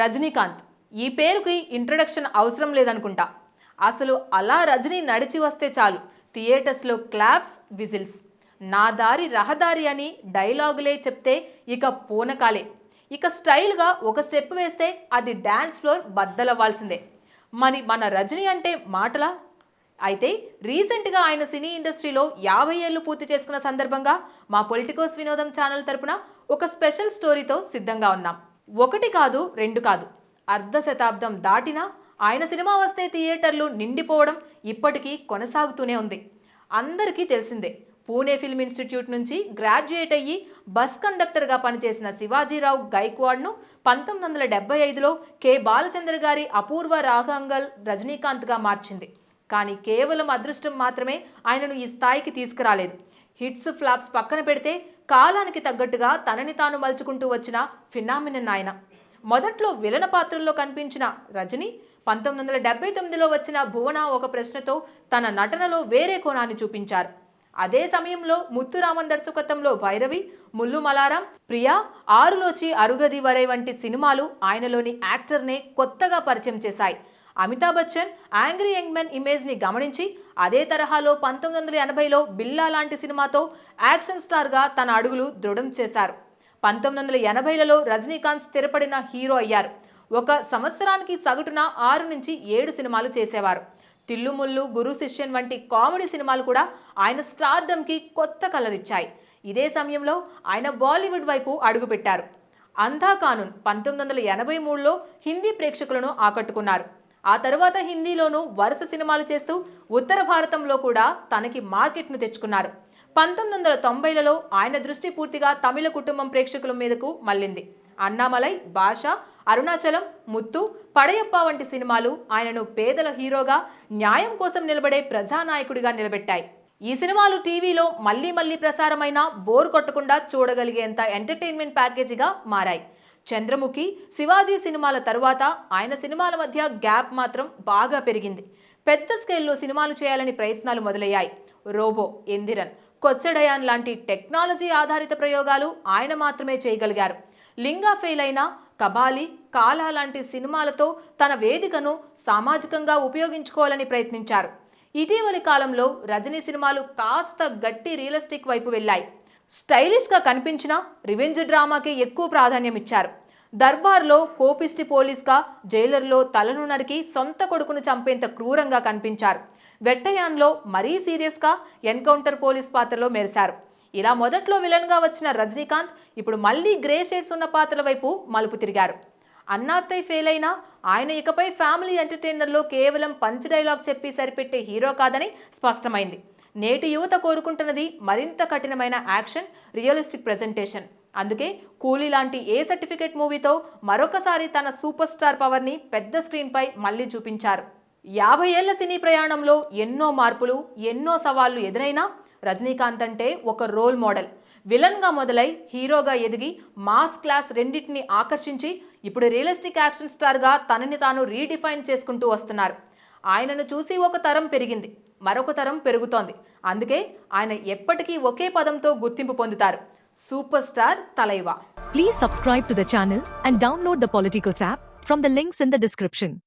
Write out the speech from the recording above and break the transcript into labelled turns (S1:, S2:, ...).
S1: రజనీకాంత్. ఈ పేరుకి ఇంట్రడక్షన్ అవసరం లేదనుకుంటా. అసలు అలా రజనీ నడిచి వస్తే చాలు. థియేటర్స్లో క్లాప్స్ విజిల్స్. నా దారి రహదారి అని డైలాగులే చెప్తే ఇక పూనకాలే. ఇక స్టైల్గా ఒక స్టెప్ వేస్తే అది డ్యాన్స్ ఫ్లోర్ బద్దలవ్వాల్సిందే. మరి మన రజనీ అంటే మాటలా? అయితే రీసెంట్గా ఆయన సినీ ఇండస్ట్రీలో యాభై ఏళ్ళు పూర్తి చేసుకున్న సందర్భంగా మా పొలిటికోస్ వినోదం ఛానల్ తరపున ఒక స్పెషల్ స్టోరీతో సిద్ధంగా ఉన్నాం. ఒకటి కాదు రెండు కాదు. అర్ధ శతాబ్దం దాటినా ఆయన సినిమా వస్తే థియేటర్లు నిండిపోవడం ఇప్పటికీ కొనసాగుతూనే ఉంది. అందరికీ తెలిసిందే పూణే ఫిల్మ్ ఇన్స్టిట్యూట్ నుంచి గ్రాడ్యుయేట్ అయ్యి బస్ కండక్టర్గా పనిచేసిన శివాజీరావు గైక్వాడ్ను పంతొమ్మిది వందల డెబ్బై ఐదులో కె. బాలచంద్ర గారి అపూర్వ రాఘంగల్ రజనీకాంత్గా మార్చింది. కానీ కేవలం అదృష్టం మాత్రమే ఆయనను ఈ స్థాయికి తీసుకురాలేదు. హిట్స్ ఫ్లాప్స్ పక్కన పెడితే కాలానికి తగ్గట్టుగా తనని తాను మలుచుకుంటూ వచ్చిన ఫినామినన్ ఆయన మొదట్లో విలన పాత్రల్లో కనిపించిన రజని పంతొమ్మిది వందల డెబ్బై తొమ్మిదిలో వచ్చిన భువన ఒక ప్రశ్నతో తన నటనలో వేరే కోణాన్ని చూపించారు. అదే సమయంలో ముత్తురామన్ దర్శకత్వంలో భైరవి ముల్లు మలారం ప్రియా ఆరులోచి అరుగది వరై వంటి సినిమాలు ఆయనలోని యాక్టర్నే కొత్తగా పరిచయం చేశాయి. Amitabh Bachchan angry young men ఇమేజ్ని గమనించి అదే తరహాలో పంతొమ్మిది వందల ఎనభైలో బిల్లా లాంటి సినిమాతో యాక్షన్ స్టార్గా తన అడుగులు దృఢం చేశారు. పంతొమ్మిది వందల ఎనభైలలో రజనీకాంత్ స్థిరపడిన హీరో అయ్యారు. ఒక సంవత్సరానికి సగటున ఆరు నుంచి ఏడు సినిమాలు చేసేవారు. తిల్లుముల్లు గురు శిష్యన్ వంటి కామెడీ సినిమాలు కూడా ఆయన స్టార్డమ్కి కొత్త కలర్ ఇచ్చాయి ఇదే సమయంలో ఆయన బాలీవుడ్ వైపు అడుగుపెట్టారు అంధా కానూన్ పంతొమ్మిది వందల ఎనభై మూడులో హిందీ ప్రేక్షకులను ఆకట్టుకున్నారు. ఆ తర్వాత హిందీలోనూ వరుస సినిమాలు చేస్తూ ఉత్తర భారతంలో కూడా తనకి మార్కెట్ను తెచ్చుకున్నారు. పంతొమ్మిది వందల తొంభైలలో ఆయన దృష్టి పూర్తిగా తమిళ కుటుంబం ప్రేక్షకుల మీదకు మళ్ళింది. అన్నామలై భాష అరుణాచలం ముత్తు పడయప్ప వంటి సినిమాలు ఆయనను పేదల హీరోగా న్యాయం కోసం నిలబడే ప్రజానాయకుడిగా నిలబెట్టాయి. ఈ సినిమాలు టీవీలో మళ్ళీ మళ్ళీ ప్రసారమైన బోర్ కొట్టకుండా చూడగలిగేంత ఎంటర్టైన్మెంట్ ప్యాకేజీగా మారాయి. చంద్రముఖి శివాజీ సినిమాల తరువాత ఆయన సినిమాల మధ్య గ్యాప్ మాత్రం బాగా పెరిగింది. పెద్ద స్కేల్లో సినిమాలు చేయాలని ప్రయత్నాలు మొదలయ్యాయి. రోబో ఎందిరన్ కొచ్చడయాన్ లాంటి టెక్నాలజీ ఆధారిత ప్రయోగాలు ఆయన మాత్రమే చేయగలిగారు. లింగా ఫెయిల్ అయిన కబాలి కాలా లాంటి సినిమాలతో తన వేదికను సామాజికంగా ఉపయోగించుకోవాలని ప్రయత్నించారు. ఇటీవలి కాలంలో రజనీ సినిమాలు కాస్త గట్టి రియలిస్టిక్ వైపు వెళ్ళాయి. స్టైలిష్గా కనిపించిన రివెంజ్ డ్రామాకి ఎక్కువ ప్రాధాన్యం ఇచ్చారు దర్బార్లో కోపిష్టి పోలీస్గా జైలర్లో తలను నరికి సొంత కొడుకును చంపేంత క్రూరంగా కనిపించారు. వెట్టయాన్లో మరీ సీరియస్గా ఎన్కౌంటర్ పోలీస్ పాత్రలో మెరిశారు. ఇలా మొదట్లో విలన్గా వచ్చిన రజనీకాంత్ ఇప్పుడు మళ్ళీ గ్రే షేడ్స్ ఉన్న పాత్రల వైపు మలుపు తిరిగారు. అన్నాత్తయ్య ఫెయిల్ అయినా ఆయన ఇకపై ఫ్యామిలీ ఎంటర్టైనర్లో కేవలం పంచ్ డైలాగ్ చెప్పి సరిపెట్టే హీరో కాదని స్పష్టమైంది. నేటి యువత కోరుకుంటున్నది మరింత కఠినమైన యాక్షన్ రియలిస్టిక్ ప్రెజెంటేషన్. అందుకే కూలీ లాంటి ఏ సర్టిఫికేట్ మూవీతో మరొకసారి తన సూపర్ స్టార్ పవర్ని పెద్ద స్క్రీన్పై మళ్ళీ చూపించారు. యాభై ఏళ్ళ సినీ ప్రయాణంలో ఎన్నో మార్పులు ఎన్నో సవాళ్ళు ఎదురైనా రజనీకాంత్ అంటే ఒక రోల్ మోడల్. విలన్గా మొదలై హీరోగా ఎదిగి మాస్ క్లాస్ రెండింటిని ఆకర్షించి ఇప్పుడు రియలిస్టిక్ యాక్షన్ స్టార్గా తనని తాను రీడిఫైన్ చేసుకుంటూ వస్తున్నారు. ఆయనను చూసి ఒక తరం పెరిగింది. మరొక తరం పెరుగుతోంది. అందుకే ఆయన ఎప్పటికీ ఒకే పదంతో గుర్తింపు పొందుతారు. Super star Thalaiva.
S2: Please subscribe to the channel and download the app from the links in the description